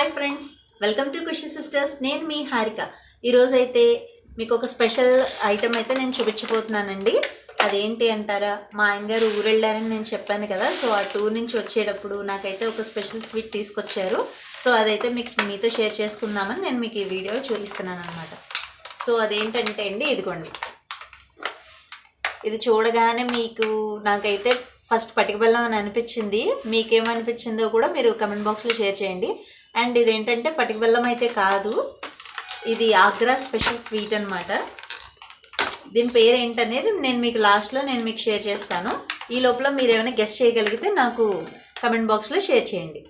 Hi friends welcome to Khushi sisters. నేను మీ హారిక. ఈరోజు అయితే మీకు ఒక స్పెషల్ ఐటమ్ అయితే నేను చూపించబోతున్నానండి. అదేంటి అంటారా? మా ఆయన గారు ఊరెళ్ళారని నేను చెప్పాను కదా సో ఆ టూర్ నుంచి వచ్చేటప్పుడు నాకైతే ఒక స్పెషల్ స్వీట్ తీసుకొచ్చారు. సో అదైతే మీకు మీతో షేర్ చేసుకుందామని నేను మీకు ఈ వీడియో చూపిస్తున్నాను అనమాట సో అదేంటంటే అండి ఇదిగోండి. ఇది చూడగానే మీకు నాకైతే ఫస్ట్ పటిక బెల్లం అని అనిపించింది. మీకేమనిపించిందో కూడా మీరు కమెంట్ బాక్స్లో షేర్ చేయండి. అండ్ ఇదేంటంటే పటిక బెల్లం అయితే కాదు. ఇది ఆగ్రా స్పెషల్ స్వీట్ అనమాట దీని పేరు ఏంటనేది నేను మీకు లాస్ట్లో నేను మీకు షేర్ చేస్తాను. ఈ లోపల మీరు ఏమైనా గెస్ట్ చేయగలిగితే నాకు కమెంట్ బాక్స్లో షేర్ చేయండి.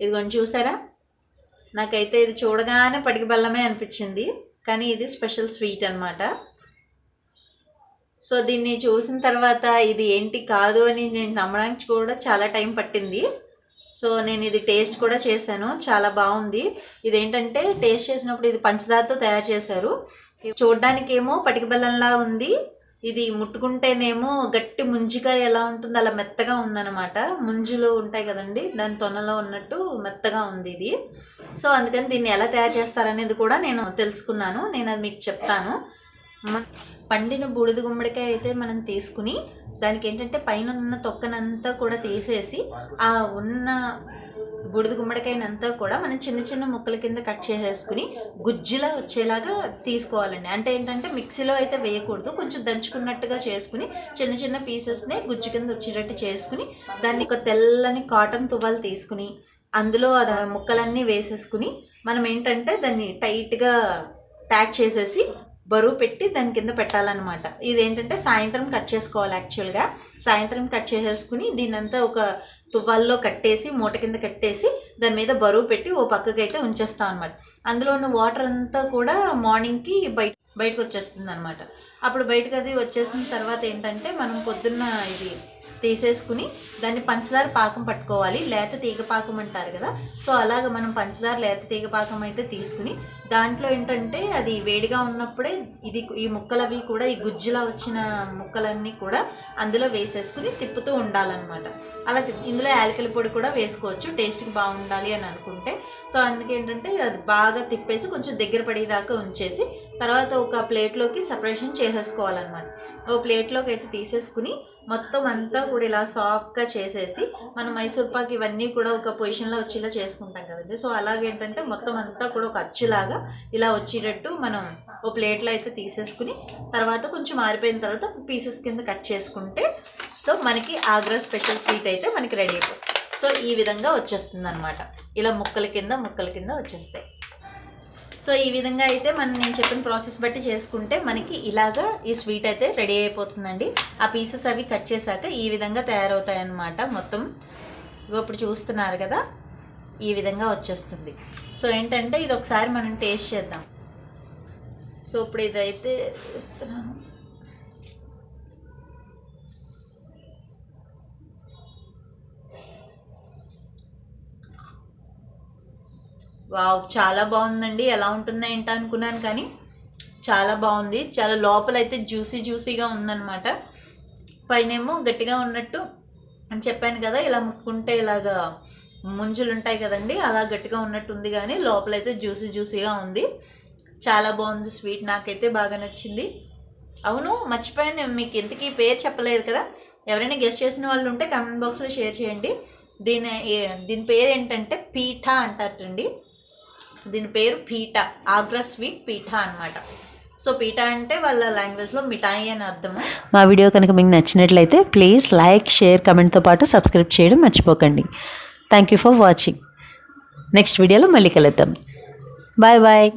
ఇదిగోండి చూసారా? నాకైతే ఇది చూడగానే పటిక బెల్లమే అనిపించింది. కానీ ఇది స్పెషల్ స్వీట్ అనమాట సో దీన్ని చూసిన తర్వాత ఇది ఏంటి కాదు అని నేను నమ్మడానికి కూడా చాలా టైం పట్టింది. సో నేను ఇది టేస్ట్ కూడా చేశాను. చాలా బాగుంది. ఇదేంటంటే టేస్ట్ చేసినప్పుడు ఇది పంచదారతో తయారు చేశారు. చూడ్డానికేమో పటిక బెల్లంలా ఉంది. ఇది ముట్టుకుంటేనేమో గట్టి ముంజిగా ఎలా ఉంటుందో అలా మెత్తగా ఉందన్నమాట. ముంజులో ఉంటాయి కదండి దాని తొనలో ఉన్నట్టు మెత్తగా ఉంది ఇది. సో అందుకని దీన్ని ఎలా తయారు చేస్తారనేది కూడా నేను తెలుసుకున్నాను. నేను అది మీకు చెప్తాను. పండిన బూడిద గుమ్మడికాయ అయితే మనం తీసుకుని దానికి ఏంటంటే పైన ఉన్న తొక్కనంతా కూడా తీసేసి ఆ ఉన్న బూడిద గుమ్మడికాయనంతా కూడా మనం చిన్న చిన్న ముక్కల కింద కట్ చేసేసుకుని గుజ్జులా వచ్చేలాగా తీసుకోవాలండి. అంటే ఏంటంటే మిక్సీలో అయితే వేయకూడదు. కొంచెం దంచుకున్నట్టుగా చేసుకుని చిన్న చిన్న పీసెస్ని గుజ్జు కింద వచ్చేటట్టు చేసుకుని దాన్ని ఒక తెల్లని కాటన్ తువ్వాలు తీసుకుని అందులో అది ముక్కలన్నీ వేసేసుకుని మనం ఏంటంటే దాన్ని టైట్గా ట్యాక్ చేసేసి బరువు పెట్టి దాని కింద పెట్టాలన్నమాట. ఇదేంటంటే సాయంత్రం కట్ చేసుకోవాలి యాక్చువల్గా సాయంత్రం కట్ చేసేసుకుని దీనంతా ఒక తువ్వాల్లో కట్టేసి మూట కింద కట్టేసి దాని మీద బరువు పెట్టి ఓ పక్కకి అయితే ఉంచేస్తాం అనమాట అందులో ఉన్న వాటర్ అంతా కూడా మార్నింగ్కి బయట బయటకు వచ్చేస్తుంది అనమాట అప్పుడు బయటకు అది వచ్చేసిన తర్వాత ఏంటంటే మనం పొద్దున్న ఇది తీసేసుకుని దాన్ని పంచదార పాకం పట్టుకోవాలి. లేత తీగ పాకం అంటారు కదా. సో అలాగ మనం పంచదార లేత తీగ పాకం అయితే తీసుకుని దాంట్లో ఏంటంటే అది వేడిగా ఉన్నప్పుడే ఇది ఈ ముక్కలు అవి కూడా ఈ గుజ్జులా వచ్చిన ముక్కలన్నీ కూడా అందులో వేసేసుకుని తిప్పుతూ ఉండాలన్నమాట. అలా ఇందులో యాలకల పొడి కూడా వేసుకోవచ్చు. టేస్ట్కి బాగుండాలి అని అనుకుంటే. సో అందుకేంటంటే అది బాగా తిప్పేసి కొంచెం దగ్గర పడేదాకా ఉంచేసి తర్వాత ఒక ప్లేట్లోకి సపరేషన్ చేసేసుకోవాలన్నమాట. ఓ ప్లేట్లోకి అయితే తీసేసుకుని మొత్తం అంతా కూడా ఇలా సాఫ్ట్గా చేసేసి మనం మైసూర్ పాక్ ఇవన్నీ కూడా ఒక పొజిషన్లో వచ్చేలా చేసుకుంటాం కదండి. సో అలాగేంటంటే మొత్తం అంతా కూడా ఒక అచ్చులాగా ఇలా వచ్చేటట్టు మనం ఓ ప్లేట్లో అయితే తీసేసుకుని తర్వాత కొంచెం ఆరిపోయిన తర్వాత పీసెస్ కింద కట్ చేసుకుంటే సో మనకి ఆగ్రా స్పెషల్ స్వీట్ అయితే మనకి రెడీ అయిపోతుంది. సో ఈ విధంగా వచ్చేస్తుంది అనమాట ఇలా ముక్కల కింద ముక్కల కింద వచ్చేస్తాయి. సో ఈ విధంగా అయితే మనం నేను చెప్పిన ప్రాసెస్ బట్టి చేసుకుంటే మనకి ఇలాగా ఈ స్వీట్ అయితే రెడీ అయిపోతుందండి. ఆ పీసెస్ అవి కట్ చేశాక ఈ విధంగా తయారవుతాయి అన్నమాట మొత్తం ఇప్పుడు చూస్తున్నారు కదా ఈ విధంగా వచ్చేస్తుంది. సో ఏంటంటే ఇది ఒకసారి మనం టేస్ట్ చేద్దాం. సో ఇప్పుడు ఇదైతే ఇస్తున్నాను వావ్ చాలా బాగుందండి. ఎలా ఉంటుందో ఏంటో అనుకున్నాను కానీ చాలా బాగుంది. చాలా లోపల అయితే జ్యూసీ జ్యూసీగా ఉందన్నమాట. పైనేమో గట్టిగా ఉన్నట్టు అని చెప్పాను కదా ఇలా ముట్టుకుంటే ఇలాగా ముంజులు ఉంటాయి కదండి అలా గట్టిగా ఉన్నట్టు ఉంది కానీ లోపలైతే జ్యూసీ జ్యూసీగా ఉంది. చాలా బాగుంది స్వీట్ నాకైతే బాగా నచ్చింది. అవును మర్చిపోయాను మీకు ఇంతకీ పేరు చెప్పలేదు కదా. ఎవరైనా గెస్ట్ చేసిన వాళ్ళు ఉంటే కామెంట్ బాక్స్లో షేర్ చేయండి. దీని దీని పేరు ఏంటంటే పీఠా అంటారండి దీని పేరు పీఠ ఆగ్రా స్వీట్ పీఠా అన్నమాట. సో పీఠా అంటే వాళ్ళ లాంగ్వేజ్లో మిఠాయి అని అర్థము. మా వీడియో కనుక మీకు నచ్చినట్లయితే ప్లీజ్ లైక్ షేర్ కమెంట్తో పాటు సబ్స్క్రైబ్ చేయడం మర్చిపోకండి. Thank you for watching next వీడియోలో మళ్ళీ కలుద్దాం. Bye bye